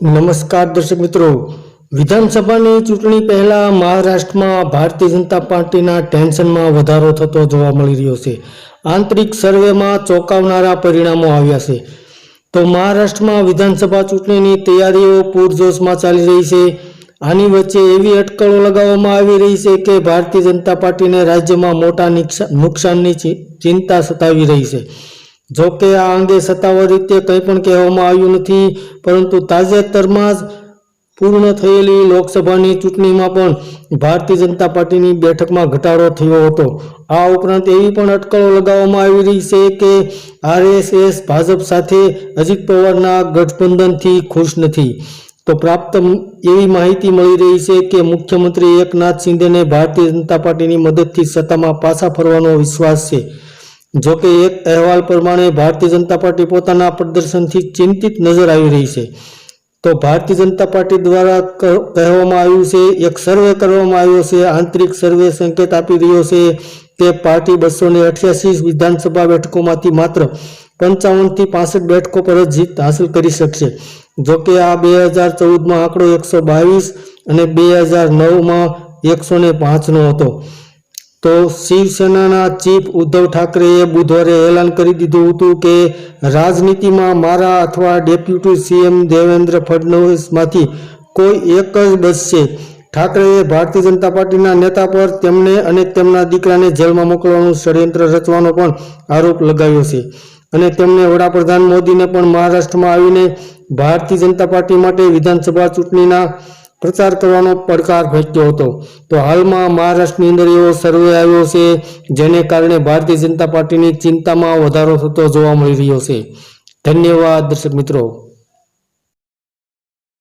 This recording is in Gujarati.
નમસ્કાર દર્શક મિત્રો. વિધાનસભાની ચૂંટણી પહેલા મહારાષ્ટ્રમાં ભારતીય જનતા પાર્ટીના ટેન્શનમાં વધારો થતો જોવા મળી રહ્યો છે. આંતરિક સર્વેમાં ચોંકાવનારા પરિણામો આવ્યા છે. તો મહારાષ્ટ્રમાં વિધાનસભા ચૂંટણીની તૈયારીઓ પૂરજોશમાં ચાલી રહી છે. આની વચ્ચે એવી અટકળો લગાવવામાં આવી રહી છે કે ભારતીય જનતા પાર્ટીને રાજ્યમાં મોટા નુકસાનની ચિંતા સતાવી રહી છે. જો કે આ અંગે સત્તાવાર રીતે કંઈ પણ કહેવામાં આવ્યું નથી, પરંતુ તાજેતરમાં જ પૂર્ણ થયેલી લોકસભાની ચૂંટણીમાં પણ ભારતીય જનતા પાર્ટીની બેઠકમાં ઘટાડો થયો હતો. આ ઉપરાંત એવી પણ અટકળો લગાવવામાં આવી રહી છે કે આરએસએસ, ભાજપ સાથે અજીત પવારના ગઠબંધનથી ખુશ નથી. તો પ્રાપ્ત એવી માહિતી મળી રહી છે કે મુખ્યમંત્રી એકનાથ શિંદેને ભારતીય જનતા પાર્ટીની મદદથી સત્તામાં પાછા ફરવાનો વિશ્વાસ છે. જો કે એક અહેવાલ પ્રમાણે ભારતીય જનતા પાર્ટી પોતાના પ્રદર્શનથી ચિંતિત નજર આવી રહી છે. તો ભારતીય જનતા પાર્ટી દ્વારા કહેવામાં આવ્યું છે, એક સર્વે કરવામાં આવ્યો છે, આંતરિક સર્વે સંકેત આપી રહ્યો છે કે પાર્ટી બસો ને અઠ્યાસી વિધાનસભા બેઠકોમાંથી માત્ર પંચાવનથી પાસઠ બેઠકો પર જ જીત હાંસલ કરી શકશે. જો કે આ બે હજાર ચૌદમાં આંકડો એકસો બાવીસ અને બે હજાર નવમાં એકસો ને પાંચનો હતો. તો શિવસેનાના ચીફ ઉદ્ધવ ઠાકરેએ બુધવારે એલાન કરી દીધું હતું કે રાજનીતિમાં મારા અથવા ડેપ્યુટી સીએમ દેવેન્દ્ર ફડણવીસમાંથી કોઈ એક જ બચશે ઠાકરેએ ભારતીય જનતા પાર્ટીના નેતા પર તેમને અને તેમના દીકરાને જેલમાં મોકલવાનું ષડયંત્ર રચવાનો પણ આરોપ લગાવ્યો છે. અને તેમણે વડાપ્રધાન મોદીને પણ મહારાષ્ટ્રમાં આવીને ભારતીય જનતા પાર્ટી માટે વિધાનસભા ચૂંટણીના પ્રચાર કરવાનો પડકાર ફેંક્યો હતો. તો હાલમાં મહારાષ્ટ્રની અંદર એવો સર્વે આવ્યો છે, જેને કારણે ભારતીય જનતા પાર્ટીની ચિંતામાં વધારો થતો જોવા મળી રહ્યો છે. ધન્યવાદ, દર્શક મિત્રો.